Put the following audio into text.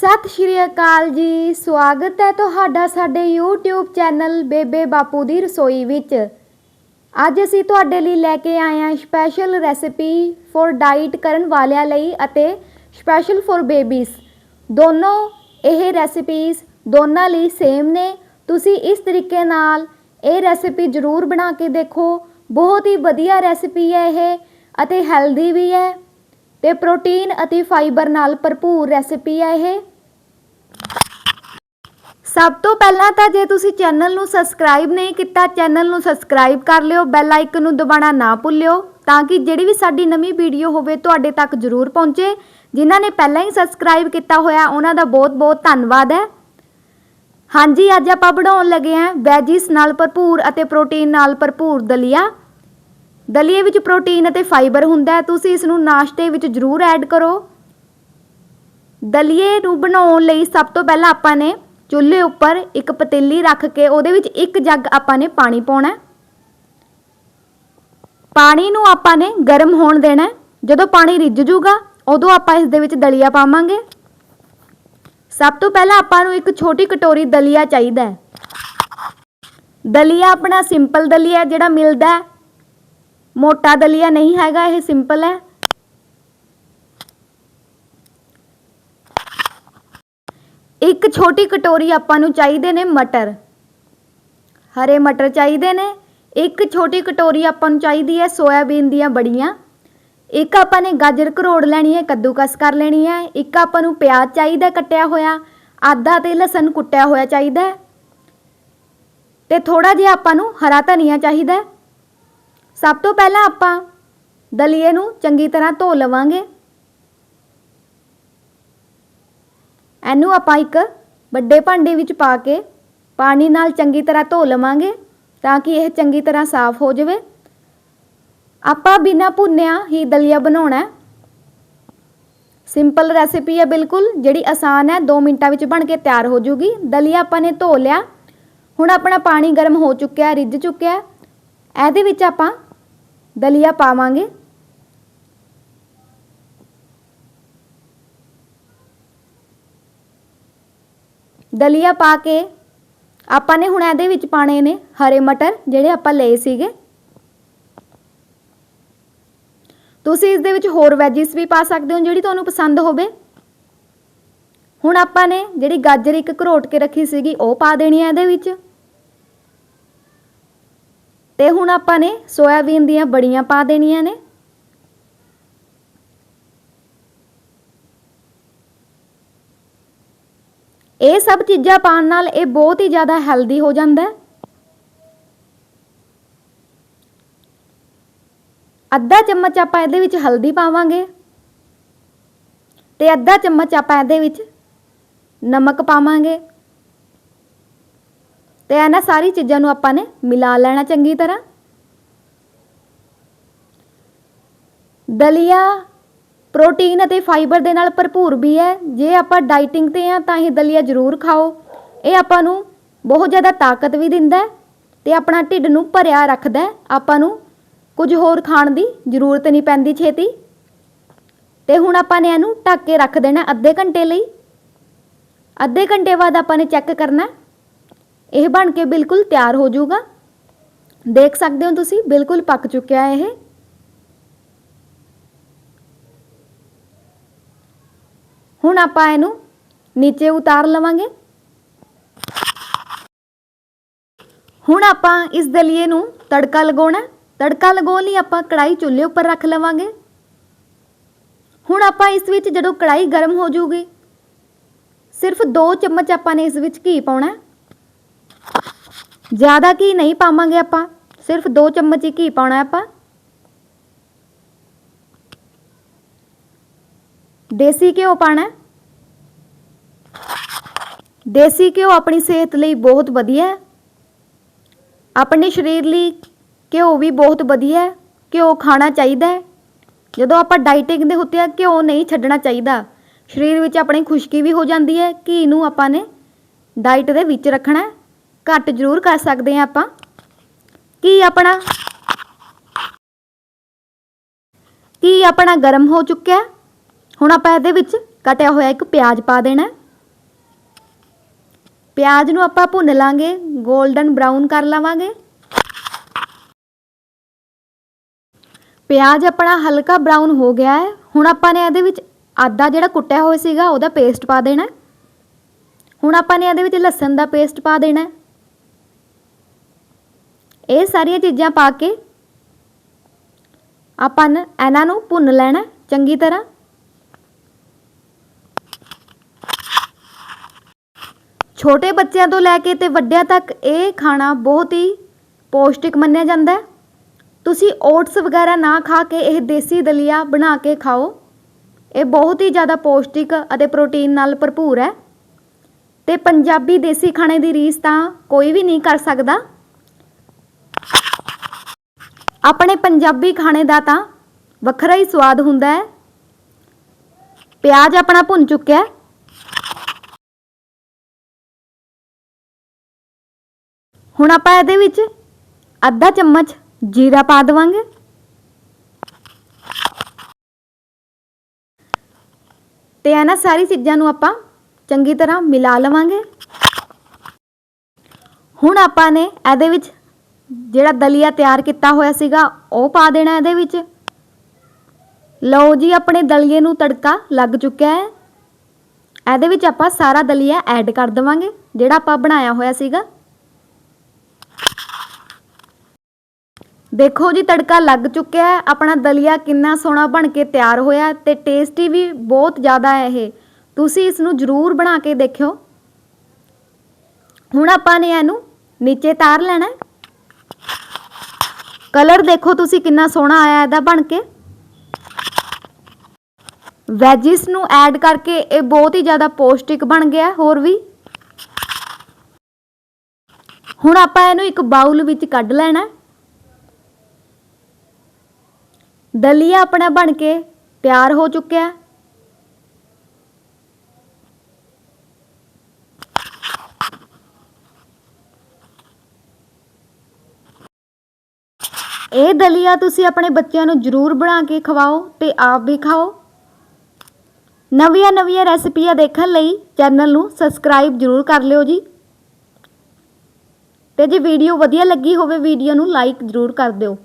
ਸਤਿ ਸ਼੍ਰੀ ਅਕਾਲ ਜੀ। ਸਵਾਗਤ ਹੈ ਤੁਹਾਡਾ ਸਾਡੇ YouTube ਚੈਨਲ ਬੇਬੇ ਬਾਪੂ ਦੀ ਰਸੋਈ ਵਿੱਚ। ਅੱਜ ਅਸੀਂ ਤੁਹਾਡੇ ਲਈ ਲੈ ਕੇ ਆਏ ਹਾਂ ਸਪੈਸ਼ਲ ਰੈਸਿਪੀ ਫॉर ਡਾਈਟ ਕਰਨ ਵਾਲਿਆਂ ਲਈ ਅਤੇ ਸਪੈਸ਼ਲ ਫॉर ਬੇਬੀਜ਼ ਦੋਨੋਂ ਇਹ ਰੈਸਿਪੀਜ਼ ਦੋਨਾਂ ਲਈ ਸੇਮ ਨੇ। ਤੁਸੀਂ ਇਸ ਤਰੀਕੇ ਨਾਲ ਇਹ ਰੈਸਿਪੀ ਜ਼ਰੂਰ ਬਣਾ ਕੇ ਦੇਖੋ। ਬਹੁਤ ਹੀ ਵਧੀਆ ਰੈਸਿਪੀ ਹੈ ਇਹ ਅਤੇ ਹੈਲਦੀ ਵੀ ਹੈ। ਤੇ ਪ੍ਰੋਟੀਨ ਅਤੇ ਫਾਈਬਰ ਨਾਲ ਭਰਪੂਰ ਰੈਸਿਪੀ ਹੈ ਇਹ। ਸਭ ਤੋਂ ਪਹਿਲਾਂ ਤਾਂ ਜੇ ਤੁਸੀਂ ਚੈਨਲ ਨੂੰ ਸਬਸਕ੍ਰਾਈਬ ਨਹੀਂ ਕੀਤਾ, ਚੈਨਲ ਨੂੰ ਸਬਸਕ੍ਰਾਈਬ ਕਰ ਲਿਓ, ਬੈਲ ਆਈਕਨ ਨੂੰ ਦਬਾਉਣਾ ਨਾ ਭੁੱਲਿਓ, ਤਾਂ ਕਿ ਜਿਹੜੀ ਵੀ ਸਾਡੀ ਨਵੀਂ ਵੀਡੀਓ ਹੋਵੇ ਤੁਹਾਡੇ ਤੱਕ ਜ਼ਰੂਰ ਪਹੁੰਚੇ। ਜਿਨ੍ਹਾਂ ਨੇ ਪਹਿਲਾਂ ਹੀ ਸਬਸਕ੍ਰਾਈਬ ਕੀਤਾ ਹੋਇਆ, ਉਹਨਾਂ ਦਾ ਬਹੁਤ-ਬਹੁਤ ਧੰਨਵਾਦ ਹੈ। ਹਾਂਜੀ, ਅੱਜ ਆਪਾਂ ਬਣਾਉਣ ਲੱਗੇ ਹਾਂ ਵੈਜਿਸ ਨਾਲ ਭਰਪੂਰ ਅਤੇ ਪ੍ਰੋਟੀਨ ਨਾਲ ਭਰਪੂਰ ਦਲੀਆ। ਦਲੀਏ ਵਿੱਚ ਪ੍ਰੋਟੀਨ ਅਤੇ ਫਾਈਬਰ ਹੁੰਦਾ ਹੈ, ਤੁਸੀਂ ਇਸ ਨੂੰ ਨਾਸ਼ਤੇ ਵਿੱਚ ਜ਼ਰੂਰ ਐਡ ਕਰੋ। ਦਲੀਏ ਨੂੰ ਬਣਾਉਣ ਲਈ ਸਭ ਤੋਂ ਪਹਿਲਾਂ ਆਪਾਂ ਨੇ ਚੁੱਲ੍ਹੇ ਉੱਪਰ ਇੱਕ ਪਤੀਲੀ ਰੱਖ ਕੇ ਉਹਦੇ ਵਿੱਚ ਇੱਕ ਜੱਗ ਆਪਾਂ ਨੇ ਪਾਣੀ ਪਾਉਣਾ ਪਾਣੀ ਨੂੰ ਆਪਾਂ ਨੇ ਗਰਮ ਹੋਣ ਦੇਣਾ ਜਦੋਂ ਪਾਣੀ ਰਿੱਝ ਜੂਗਾ, ਉਦੋਂ ਆਪਾਂ ਇਸ ਦੇ ਵਿੱਚ ਦਲੀਆ ਪਾਵਾਂਗੇ। ਸਭ ਤੋਂ ਪਹਿਲਾਂ ਆਪਾਂ ਨੂੰ ਇੱਕ ਛੋਟੀ ਕਟੋਰੀ ਦਲੀਆ ਚਾਹੀਦਾ ਹੈ। ਦਲੀਆ ਆਪਣਾ ਸਿੰਪਲ ਦਲੀਆ ਜਿਹੜਾ ਮਿਲਦਾ ਮੋਟਾ ਦਲੀਆ ਨਹੀਂ ਹੈਗਾ, ਇਹ ਸਿੰਪਲ ਹੈ। ਇੱਕ ਛੋਟੀ ਕਟੋਰੀ ਆਪਾਂ ਨੂੰ ਚਾਹੀਦੇ ਨੇ ਮਟਰ। ਹਰੇ ਮਟਰ ਚਾਹੀਦੇ ਨੇ। ਇੱਕ ਛੋਟੀ ਕਟੋਰੀ ਆਪਾਂ ਨੂੰ ਚਾਹੀਦੀ ਹੈ ਸੋਇਆਬੀਨ ਦੀਆਂ ਬੜੀਆਂ। ਇੱਕ ਆਪਾਂ ਨੇ ਗਾਜਰ ਘਰੋੜ ਲੈਣੀ ਹੈ, ਕੱਦੂਕਸ ਕਰ ਲੈਣੀ ਹੈ। ਇੱਕ ਆਪਾਂ ਨੂੰ ਪਿਆਜ਼ ਚਾਹੀਦਾ ਕੱਟਿਆ ਹੋਇਆ। ਆਦਾ ਤੇ ਲਸਣ ਕੁੱਟਿਆ ਹੋਇਆ ਚਾਹੀਦਾ ਹੈ। ਤੇ ਥੋੜਾ ਜਿਹਾ ਆਪਾਂ ਨੂੰ ਹਰਾ ਧਨੀਆ ਚਾਹੀਦਾ ਸਭ ਤੋਂ ਪਹਿਲਾਂ ਆਪਾਂ ਦਲੀਏ ਨੂੰ ਚੰਗੀ ਤਰ੍ਹਾਂ ਧੋ ਲਵਾਂਗੇ। ਇਹਨੂੰ ਆਪਾਂ ਇੱਕ ਵੱਡੇ ਭਾਂਡੇ ਵਿੱਚ ਪਾ ਕੇ ਪਾਣੀ ਨਾਲ ਚੰਗੀ ਤਰ੍ਹਾਂ ਧੋ ਲਵਾਂਗੇ ਤਾਂ ਕਿ ਇਹ ਚੰਗੀ ਤਰ੍ਹਾਂ ਸਾਫ਼ ਹੋ ਜਾਵੇ। ਆਪਾਂ ਬਿਨਾਂ ਭੁੰਨਿਆ ਹੀ ਦਲੀਆ ਬਣਾਉਣਾ ਸਿੰਪਲ ਰੈਸਿਪੀ ਹੈ ਬਿਲਕੁਲ, ਜਿਹੜੀ ਆਸਾਨ ਹੈ 2 ਮਿੰਟਾਂ ਵਿੱਚ ਬਣ ਕੇ ਤਿਆਰ ਹੋ ਜੂਗੀ। ਦਲੀਆ ਆਪਾਂ ਨੇ ਧੋ ਲਿਆ। ਹੁਣ ਆਪਣਾ ਪਾਣੀ ਗਰਮ ਹੋ ਚੁੱਕਿਆ, ਰਿੱਝ ਚੁੱਕਿਆ ਇਹਦੇ ਵਿੱਚ ਆਪਾਂ ਦਲੀਆ ਪਾਵਾਂਗੇ। ਦਲੀਆ ਪਾ ਕੇ ਆਪਾਂ ਨੇ ਹੁਣ ਇਹਦੇ ਵਿੱਚ ਪਾਣੇ ਨੇ ਹਰੇ ਮਟਰ, ਜਿਹੜੇ ਆਪਾਂ ਲਏ ਸੀਗੇ। ਤੁਸੀਂ ਇਸ ਦੇ ਵਿੱਚ ਹੋਰ ਵੈਜਿਸ ਵੀ ਪਾ ਸਕਦੇ ਹੋ, ਜਿਹੜੀ ਤੁਹਾਨੂੰ ਪਸੰਦ ਹੋਵੇ। ਹੁਣ ਆਪਾਂ ਨੇ ਜਿਹੜੀ ਗਾਜਰ ਇੱਕ ਘਰੋਟ ਕੇ ਰੱਖੀ ਸੀਗੀ, ਉਹ ਪਾ ਦੇਣੀ ਹੈ ਇਹਦੇ ਵਿੱਚ। ਤੇ ਹੁਣ ਆਪਾਂ ਨੇ ਸੋਇਆਬੀਨ ਦੀਆਂ ਬੜੀਆਂ ਪਾ ਦੇਣੀਆਂ ਨੇ। ਇਹ ਸਭ ਚੀਜ਼ਾਂ ਪਾਉਣ ਨਾਲ ਇਹ ਬਹੁਤ ਹੀ ਜ਼ਿਆਦਾ ਹੈਲਦੀ ਹੋ ਜਾਂਦਾ ਹੈ। ਅੱਧਾ ਚਮਚ ਆਪਾਂ ਇਹਦੇ ਵਿੱਚ ਹਲਦੀ ਪਾਵਾਂਗੇ ਤੇ ਅੱਧਾ ਚਮਚ ਆਪਾਂ ਇਹਦੇ ਵਿੱਚ ਨਮਕ ਪਾਵਾਂਗੇ। ਤੇ ਇਹਨਾਂ ਸਾਰੀ ਚੀਜ਼ਾਂ ਨੂੰ ਆਪਾਂ ਨੇ ਮਿਲਾ ਲੈਣਾ ਚੰਗੀ ਤਰ੍ਹਾਂ। ਦਲੀਆ ਪ੍ਰੋਟੀਨ ਅਤੇ ਫਾਈਬਰ ਦੇ ਨਾਲ ਭਰਪੂਰ ਵੀ ਹੈ। ਜੇ ਆਪਾਂ ਡਾਈਟਿੰਗ ਤੇ ਆ ਤਾਂ ਇਹ ਦਲੀਆ ਜ਼ਰੂਰ ਖਾਓ। ਇਹ ਆਪਾਂ ਨੂੰ ਬਹੁਤ ਜ਼ਿਆਦਾ ਤਾਕਤ ਵੀ ਦਿੰਦਾ ਹੈ ਤੇ ਆਪਣਾ ਢਿੱਡ ਨੂੰ ਭਰਿਆ ਰੱਖਦਾ ਆਪਾਂ ਨੂੰ ਕੁਝ ਹੋਰ ਖਾਣ ਦੀ ਜ਼ਰੂਰਤ ਨਹੀਂ ਪੈਂਦੀ ਛੇਤੀ। ਤੇ ਹੁਣ ਆਪਾਂ ਨੇ ਇਹਨੂੰ ਢੱਕ ਕੇ ਰੱਖ ਦੇਣਾ ਅੱਧੇ ਘੰਟੇ ਲਈ। ਅੱਧੇ ਘੰਟੇ ਬਾਅਦ ਆਪਾਂ ਨੇ ਚੈੱਕ ਕਰਨਾ ਇਹ ਬਣ ਕੇ ਬਿਲਕੁਲ ਤਿਆਰ ਹੋ ਜਾਊਗਾ। ਦੇਖ ਸਕਦੇ ਹੋ ਤੁਸੀਂ, ਬਿਲਕੁਲ ਪੱਕ ਚੁੱਕਿਆ ਹੈ ਇਹ। ਹੁਣ ਆਪਾਂ ਇਹਨੂੰ ਨੀਚੇ ਉਤਾਰ ਲਵਾਂਗੇ। ਹੁਣ ਆਪਾਂ ਇਸ ਦਲੀਏ ਨੂੰ ਤੜਕਾ ਲਗਾਉਣਾ। ਤੜਕਾ ਲਗਾਉਣ ਲਈ ਆਪਾਂ ਕੜਾਈ ਚੁੱਲ੍ਹੇ ਉੱਪਰ ਰੱਖ ਲਵਾਂਗੇ। ਹੁਣ ਆਪਾਂ ਇਸ ਵਿੱਚ ਜਦੋਂ ਕੜਾਈ ਗਰਮ ਹੋ ਜਾਊਗੀ ਸਿਰਫ 2 ਚਮਚ ਆਪਾਂ ਨੇ ਇਸ ਵਿੱਚ ਘੀ ਪਾਉਣਾ। ਜ਼ਿਆਦਾ ਘੀ ਨਹੀਂ ਪਾਵਾਂਗੇ ਆਪਾਂ, ਸਿਰਫ 2 ਚਮਚ ਹੀ ਘੀ ਪਾਉਣਾ ਆਪਾਂ। ਦੇਸੀ ਘਿਓ ਪਾਣਾ ਦੇਸੀ ਘਿਓ ਆਪਣੀ ਸਿਹਤ ਲਈ ਬਹੁਤ ਵਧੀਆ ਹੈ। ਆਪਣੇ ਸਰੀਰ ਲਈ ਘਿਓ ਵੀ ਬਹੁਤ ਵਧੀਆ ਹੈ। ਘਿਓ ਖਾਣਾ ਚਾਹੀਦਾ ਹੈ। ਜਦੋਂ ਆਪਾਂ ਡਾਈਟਿੰਗ ਦੇ ਉੱਤੇ ਆ, ਘਿਓ ਨਹੀਂ ਛੱਡਣਾ ਚਾਹੀਦਾ। ਸਰੀਰ ਵਿੱਚ ਆਪਣੀ ਖੁਸ਼ਕੀ ਵੀ ਹੋ ਜਾਂਦੀ ਹੈ। ਘੀ ਨੂੰ ਆਪਾਂ ਨੇ ਡਾਈਟ ਦੇ ਵਿੱਚ ਰੱਖਣਾ ਘੱਟ ਜ਼ਰੂਰ ਕਰ ਸਕਦੇ ਹਾਂ ਆਪਾਂ। ਘੀ ਆਪਣਾ ਘੀ ਆਪਣਾ ਗਰਮ ਹੋ ਚੁੱਕਿਆ ਹੁਣ ਆਪਾਂ ਇਹਦੇ ਵਿੱਚ ਕਟਿਆ ਹੋਇਆ ਇੱਕ ਪਿਆਜ਼ ਪਾ ਦੇਣਾ। ਪਿਆਜ਼ ਨੂੰ ਆਪਾਂ ਭੁੰਨ ਲਾਂਗੇ 골ਡਨ ਬਰਾਊਨ ਕਰ ਲਵਾਂਗੇ। ਪਿਆਜ਼ ਆਪਣਾ ਹਲਕਾ ਬਰਾਊਨ ਹੋ ਗਿਆ ਹੈ। ਹੁਣ ਆਪਾਂ ਨੇ ਇਹਦੇ ਵਿੱਚ ਆਦਾ ਜਿਹੜਾ ਕੁੱਟਿਆ ਹੋਇਆ ਸੀਗਾ, ਉਹਦਾ ਪੇਸਟ ਪਾ ਦੇਣਾ। ਹੁਣ ਆਪਾਂ ਨੇ ਇਹਦੇ ਵਿੱਚ ਲਸਣ ਦਾ ਪੇਸਟ ਪਾ ਦੇਣਾ। ਇਹ ਸਾਰੀਆਂ ਚੀਜ਼ਾਂ ਪਾ ਕੇ ਆਪਾਂ ਨੇ ਇਹਨਾਂ ਨੂੰ ਭੁੰਨ ਲੈਣਾ ਚੰਗੀ ਤਰ੍ਹਾਂ। ਛੋਟੇ ਬੱਚਿਆਂ ਤੋਂ ਲੈ ਕੇ ਤੇ ਵੱਡਿਆਂ ਤੱਕ ਇਹ ਖਾਣਾ ਬਹੁਤ ਹੀ ਪੌਸ਼ਟਿਕ ਮੰਨਿਆ ਜਾਂਦਾ ਹੈ। ਤੁਸੀਂ ਓਟਸ ਵਗੈਰਾ ਨਾ ਖਾ ਕੇ ਇਹ ਦੇਸੀ ਦਲੀਆ ਬਣਾ ਕੇ ਖਾਓ। ਇਹ ਬਹੁਤ ਹੀ ਜ਼ਿਆਦਾ ਪੌਸ਼ਟਿਕ ਅਤੇ ਪ੍ਰੋਟੀਨ ਨਾਲ ਭਰਪੂਰ ਹੈ। ਤੇ ਪੰਜਾਬੀ ਦੇਸੀ ਖਾਣੇ ਦੀ ਰੀਸ ਤਾਂ ਕੋਈ ਵੀ ਨਹੀਂ ਕਰ ਸਕਦਾ। ਆਪਣੇ ਪੰਜਾਬੀ ਖਾਣੇ ਦਾ ਤਾਂ ਵੱਖਰਾ ਹੀ ਸਵਾਦ ਹੁੰਦਾ ਹੈ। ਪਿਆਜ਼ ਆਪਣਾ ਭੁੰਨ ਚੁੱਕਿਆ ਹੈ। ਹੁਣ ਆਪਾਂ ਇਹਦੇ ਵਿੱਚ ਅੱਧਾ ਚਮਚ ਜੀਰਾ ਪਾ ਦੇਵਾਂਗੇ। ਤੇ ਇਹਨਾਂ ਸਾਰੀ ਚੀਜ਼ਾਂ ਨੂੰ ਆਪਾਂ ਚੰਗੀ ਤਰ੍ਹਾਂ ਮਿਲਾ ਲਵਾਂਗੇ। ਹੁਣ ਆਪਾਂ ਨੇ ਇਹਦੇ ਵਿੱਚ ਜਿਹੜਾ ਦਲੀਆ ਤਿਆਰ ਕੀਤਾ ਹੋਇਆ ਸੀਗਾ, ਉਹ ਪਾ ਦੇਣਾ ਇਹਦੇ ਵਿੱਚ। ਲਓ ਜੀ, ਆਪਣੇ ਦਲੀਏ ਨੂੰ ਤੜਕਾ ਲੱਗ ਚੁੱਕਿਆ ਹੈ। ਇਹਦੇ ਵਿੱਚ ਆਪਾਂ ਸਾਰਾ ਦਲੀਆ ਐਡ ਕਰ ਦੇਵਾਂਗੇ, ਜਿਹੜਾ ਆਪਾਂ ਬਣਾਇਆ ਹੋਇਆ ਸੀਗਾ। ਦੇਖੋ ਜੀ, ਤੜਕਾ ਲੱਗ ਚੁੱਕਿਆ ਹੈ। ਆਪਣਾ ਦਲੀਆ ਕਿੰਨਾ ਸੋਹਣਾ ਬਣ ਕੇ ਤਿਆਰ ਹੋਇਆ ਤੇ ਟੇਸਟੀ ਵੀ ਬਹੁਤ ਜ਼ਿਆਦਾ ਹੈ ਇਹ। ਤੁਸੀਂ ਇਸ ਨੂੰ ਜ਼ਰੂਰ ਬਣਾ ਕੇ ਦੇਖਿਓ। ਹੁਣ ਆਪਾਂ ਨੇ ਇਹਨੂੰ ਨੀਚੇ ਤਾਰ ਲੈਣਾ ਕਲਰ ਦੇਖੋ ਤੁਸੀਂ ਕਿੰਨਾ ਸੋਹਣਾ ਆਇਆ ਇਹਦਾ ਬਣ ਕੇ। ਵੈਜਿਸ ਨੂੰ ਐਡ ਕਰਕੇ ਇਹ ਬਹੁਤ ਹੀ ਜ਼ਿਆਦਾ ਪੌਸ਼ਟਿਕ ਬਣ ਗਿਆ ਹੋਰ ਵੀ। ਹੁਣ ਆਪਾਂ ਇਹਨੂੰ ਇੱਕ ਬਾਉਲ ਵਿੱਚ ਕੱਢ ਲੈਣਾ ਹੈ। ਦਲੀਆ ਆਪਣਾ ਬਣ ਕੇ ਤਿਆਰ ਹੋ ਚੁੱਕਿਆ। ਇਹ ਦਲੀਆ ਤੁਸੀਂ ਆਪਣੇ ਬੱਚਿਆਂ ਨੂੰ ਜ਼ਰੂਰ ਬਣਾ ਕੇ ਖਵਾਓ ਤੇ ਆਪ ਵੀ ਖਾਓ। ਨਵੀਆਂ ਨਵੀਆਂ ਰੈਸਪੀਆਂ ਦੇਖਣ ਲਈ ਚੈਨਲ ਨੂੰ ਸਬਸਕ੍ਰਾਈਬ ਜ਼ਰੂਰ ਕਰ ਲਿਓ ਜੀ। ਤੇ ਜੇ ਵੀਡੀਓ ਵਧੀਆ ਲੱਗੀ ਹੋਵੇ, ਵੀਡੀਓ ਨੂੰ ਲਾਈਕ ਜ਼ਰੂਰ ਕਰ ਦਿਓ।